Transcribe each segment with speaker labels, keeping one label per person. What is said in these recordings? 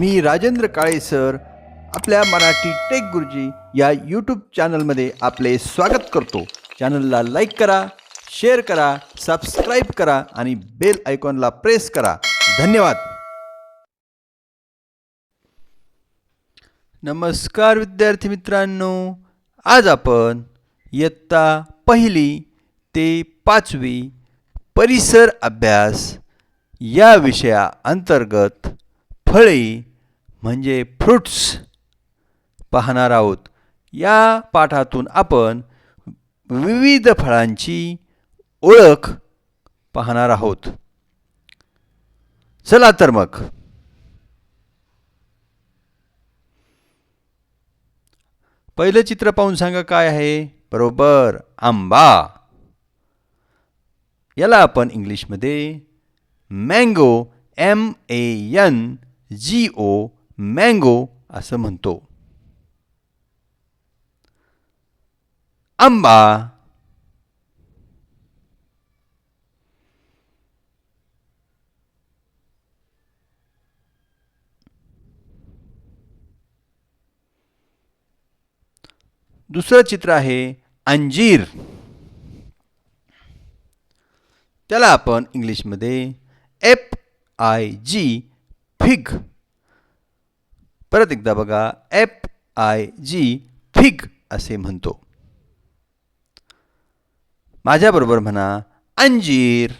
Speaker 1: मी Rajendra Kale sir. आपल्या Marathi take गुरुजी या यूट्यूब चॅनलमध्ये आपले स्वागत करतो. चॅनलला लाईक करा शेअर करा सबस्क्राईब करा आणि बेल आयकॉनला प्रेस करा. धन्यवाद. नमस्कार विद्यार्थी मित्रांनो. आज आपण इयत्ता पहिली ते पाचवी परिसर अभ्यास या विषया अंतर्गत फळे म्हणजे फ्रुट्स पाहणार आहोत. या पाठातून आपण विविध फळांची ओळख पाहणार आहोत. चला तर मग. पहिलं चित्र पाहून सांगा काय आहे? बरोबर आंबा. याला आपण इंग्लिशमध्ये mango M A N G O mango असं म्हणतो. आंबा. दुसरं चित्र आहे अंजीर. त्याला आपण इंग्लिशमध्ये एफ आय जी फिग परत एकदा बघा एफ आय जी फिग असे म्हणतो. माझ्याबरोबर म्हणा अंजीर.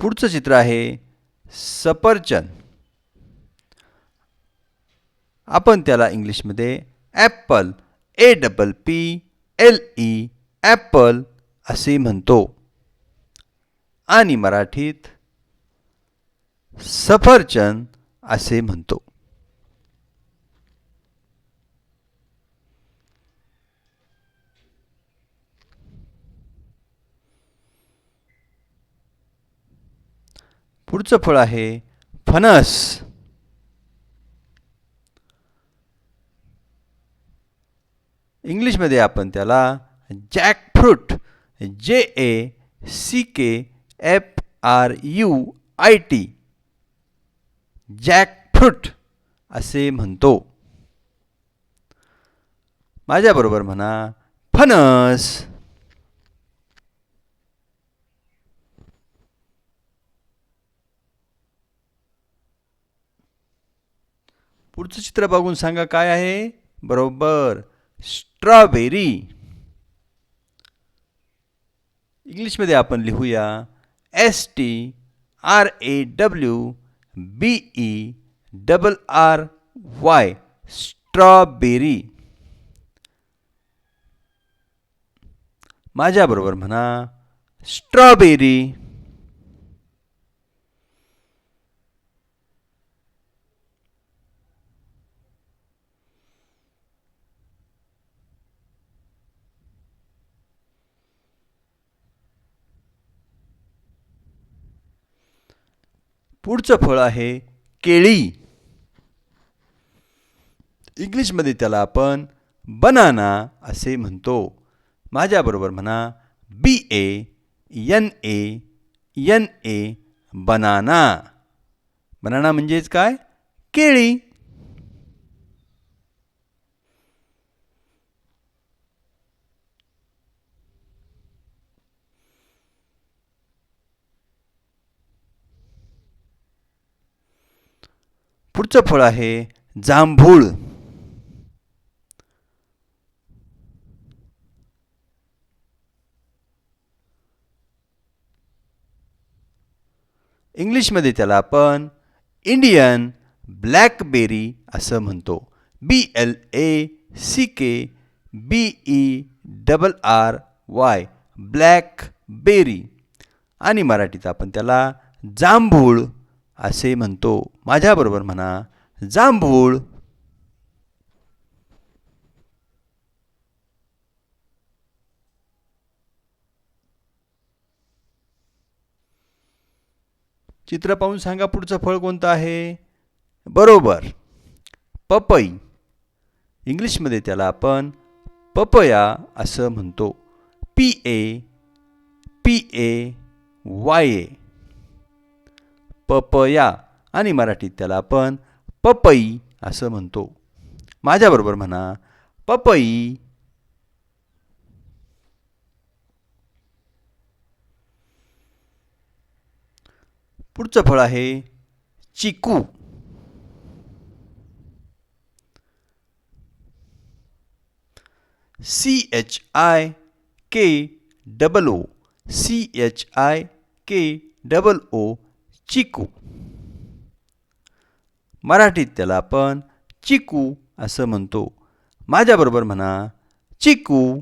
Speaker 1: पुढचं चित्र आहे सफरचंद. आपण त्याला इंग्लिशमध्ये apple A double P L E apple असे म्हणतो. आणि मराठीत सफरचंद असे म्हणतो. पुढचं फळ आहे फणस. इंग्लिशमध्ये आपण त्याला jackfruit J A C K F R U I T jackfruit असे म्हणतो. माझ्याबरोबर म्हणा फणस. पुढचं चित्र बघून सांगा काय आहे? बरोबर स्ट्रॉबेरी. इंग्लिशमध्ये आपण लिहूया S T R A W B E double R Y strawberry. माझ्याबरोबर म्हणा स्ट्रॉबेरी. पुढचं फळ आहे केळी. इंग्लिशमध्ये त्याला आपण बनाना असे म्हणतो. माझ्याबरोबर म्हणा B A N A N A banana. Banana म्हणजेच काय? केळी. पुढचं फळ आहे. जांभूळ. इंग्लिशमध्ये त्याला आपण इंडियन ब्लॅकबेरी असं म्हणतो. B L A C K B E double R Y blackberry. आणि मराठीत आपण त्याला जांभूळ असे म्हणतो. माझ्याबरोबर म्हणा जांभूळ. चित्र पाहून सांगा पुढचं फळ कोणतं आहे? बरोबर. पपई. इंग्लिशमध्ये त्याला आपण पपया असं म्हणतो. P A P A Y A. Papaya. आणि मराठीत त्याला आपण पपई असं म्हणतो. माझ्याबरोबर म्हणा पपई. पुढचं फळ आहे chikoo. C H I K double O C H I K double O chikoo. मराठीत त्याला आपण चिकू असं म्हणतो. माझ्याबरोबर म्हणा चिकू.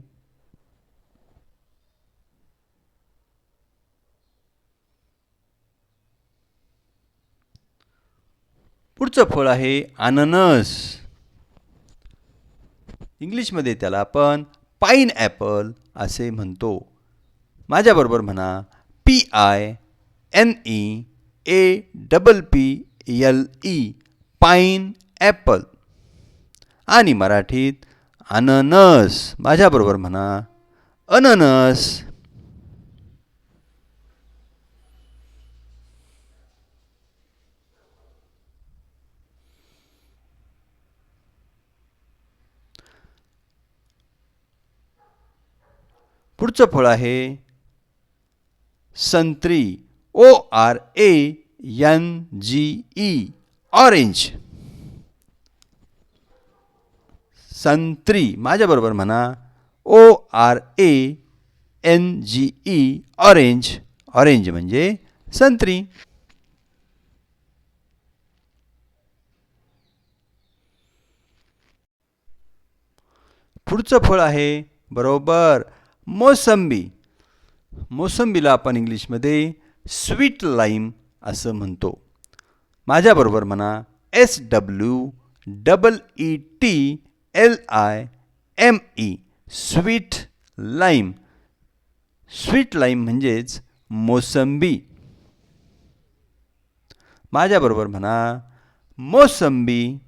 Speaker 1: पुढचं फळ आहे अननस. इंग्लिशमध्ये त्याला आपण पाईन ॲपल असे म्हणतो. माझ्याबरोबर म्हणा P I N E. A double P L E pineapple आणि मराठीत अननस. माझ्याबरोबर म्हणा अननस. पुढचं फळ आहे संत्री. O R A N G E orange संत्री माझ्याबरोबर म्हणा. O R A N G E orange orange म्हणजे संत्री पुढचं फळ आहे बरोबर मोसंबी. मोसंबीला आपण इंग्लिशमध्ये स्वीट लाईम असं म्हणतो. माझ्याबरोबर म्हणा S W double E T L I M E sweet lime. Sweet lime म्हणजेच मोसंबी. माझ्याबरोबर म्हणा मोसंबी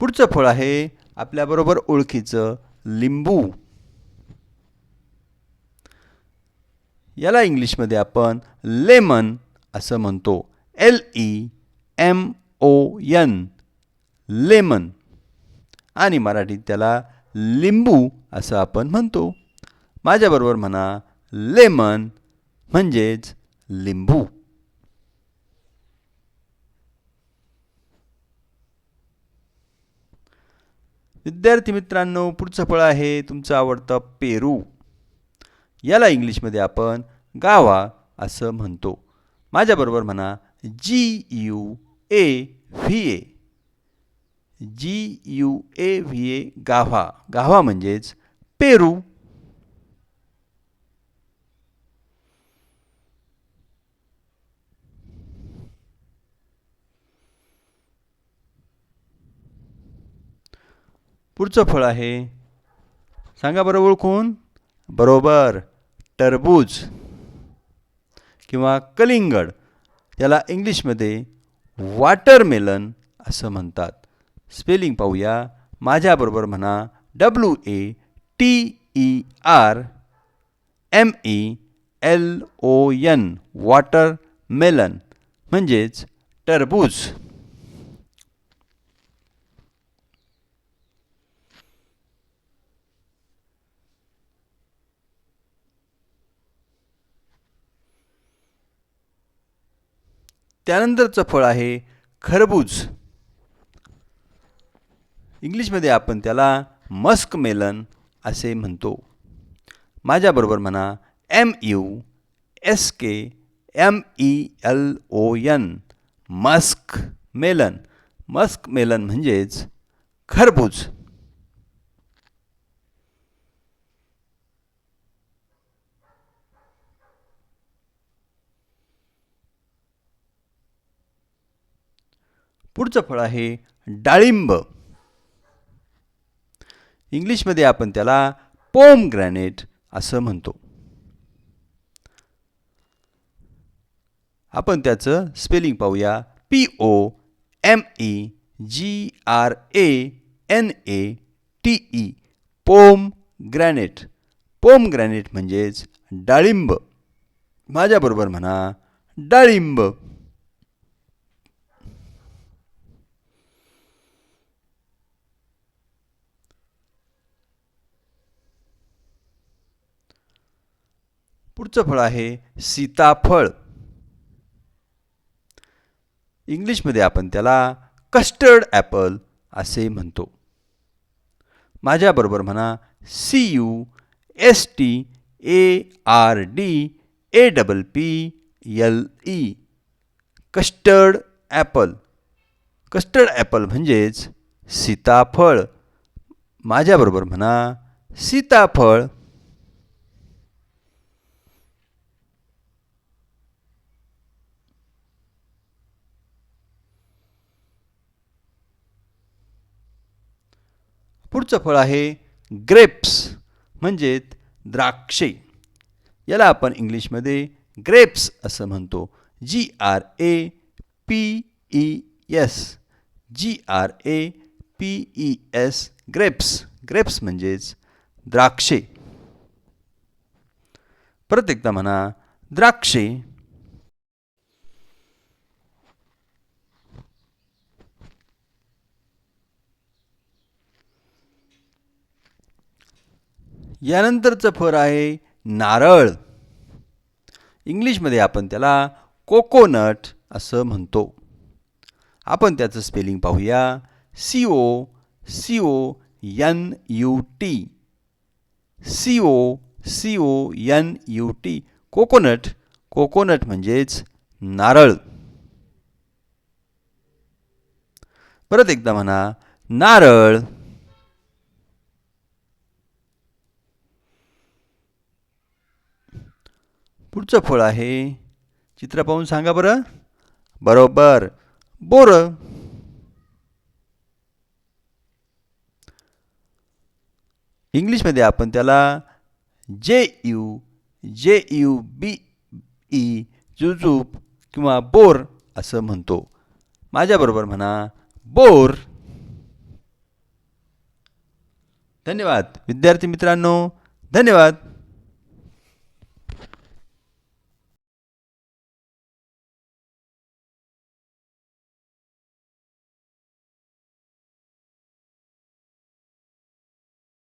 Speaker 1: पुढचं फळ आहे आपल्याबरोबर ओळखीचं लिंबू. याला इंग्लिशमध्ये आपण लेमन असं म्हणतो. L E M O N lemon. आणि मराठीत त्याला लिंबू असं आपण म्हणतो. माझ्याबरोबर म्हणा लेमन म्हणजेच लिंबू. विद्यार्थी मित्रांनो पुढचं फळ आहे तुमचं आवडतं पेरू. याला इंग्लिशमध्ये आपण गावा असं म्हणतो. माझ्याबरोबर म्हणा G U A V A G U A V A guava guava म्हणजेच पेरू. पुढचं फळ आहे. सांगा बरं ओळखून. बरोबर. टरबूज किंवा कलिंगड त्याला इंग्लिशमध्ये वॉटरमेलन असं म्हणतात. स्पेलिंग पाहूया. माझ्याबरोबर म्हणा W A T E R M E L O N watermelon म्हणजेच टरबूज. त्यानंतरचं फळ आहे खरबूज. इंग्लिशमध्ये आपण त्याला मस्क मेलन असे म्हणतो. माझ्याबरोबर म्हणा M U S K M E L O N muskmelon. Muskmelon म्हणजेच खरबूज. पुढचं फळ आहे डाळिंब. इंग्लिशमध्ये आपण त्याला पोम ग्रॅनेट असं म्हणतो. आपण त्याचं स्पेलिंग पाहूया. P O M E G R A N A T E pom granate. Pom granate म्हणजेच डाळिंब. माझ्याबरोबर म्हणा डाळिंब. पुढचं फळ आहे सीताफळ. इंग्लिशमध्ये आपण त्याला कस्टर्ड ॲपल असे म्हणतो. माझ्याबरोबर म्हणा C U S T A R D A double P L E custard apple custard apple म्हणजेच सीताफळ. माझ्याबरोबर म्हणा सीताफळ. पुढचं फळ आहे ग्रेप्स म्हणजेच द्राक्षे. याला आपण इंग्लिशमध्ये ग्रेप्स असं म्हणतो. G R A P E S G R A P E S grapes. Grapes म्हणजेच द्राक्षे. परत एकदा म्हणा द्राक्षे यानंतरचं फळ आहे नारळ. इंग्लिशमध्ये आपण त्याला कोकोनट असं म्हणतो. आपण त्याचं स्पेलिंग पाहूया. C O C O N U T. C O C O N U T. Coconut coconut म्हणजेच नारळ. परत एकदा म्हणा नारळ पुढचं फळ आहे. चित्र पाहून सांगा बरं. बरोबर. बोर. इंग्लिशमध्ये आपण त्याला जे यू जे यू बी ई जुजूप किंवा बोर असं म्हणतो. माझ्याबरोबर म्हणा बोर. धन्यवाद. विद्यार्थी मित्रांनो धन्यवाद.